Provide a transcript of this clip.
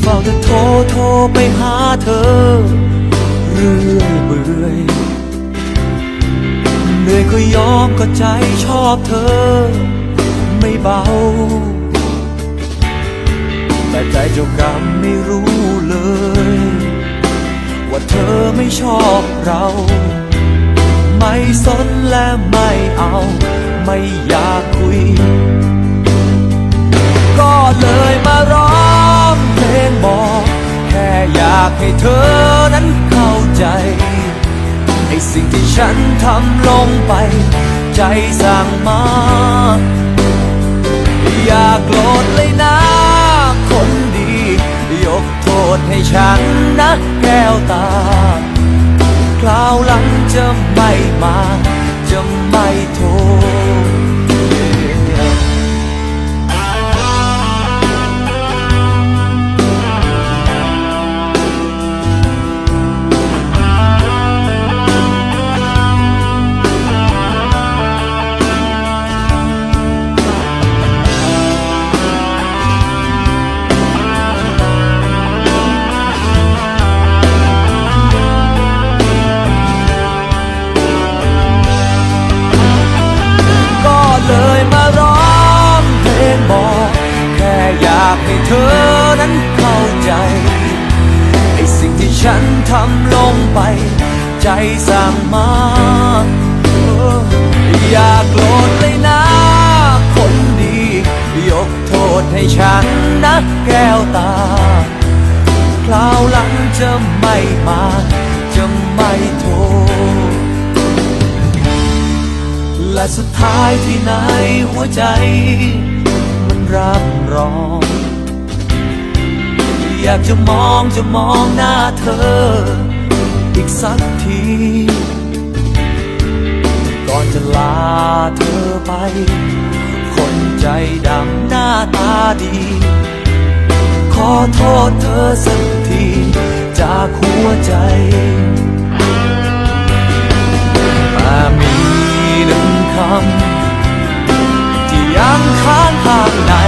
เฝ้าแต่โทรโทรไปหาเธอ เรื่อยเบื่อยเหนื่อยก็ยอมก็ใจชอบเธอ ไม่เบา แต่ใจเจ้ากรรมไม่รู้เลย ว่าเธอไม่ชอบเรา ไม่สนและไม่เอา ไม่อยากคุยากให้เธอนั้นเข้าใจไอ้สิ่งที่ฉันทำลงไป ใจสั่งมา อย่าโกรธเลยนะ คนดี ยกโทษให้ฉันนะแก้วตา คราวหลังจะไม่มาจะ บอก แค่อยากให้เธอนั้นเข้าใจไอ้สิ่งที่ฉันทำลงไป ใจสั่งมาอย่าโกรธเลยนะ คนดี ยกโทษให้ฉันนะแก้วตา คราวหลังจะไม่มา จะไม่โทษและสุดท้ายที่ไหนหัวใจ รับรอง อยากจะมองจะมองหน้าเธอ อีกสักที ก่อนจะลาเธอไป คนใจดำหน้าตาดี ขอโทษเธอสักที จากหัวใจมามีหนึ่งคำ tonight.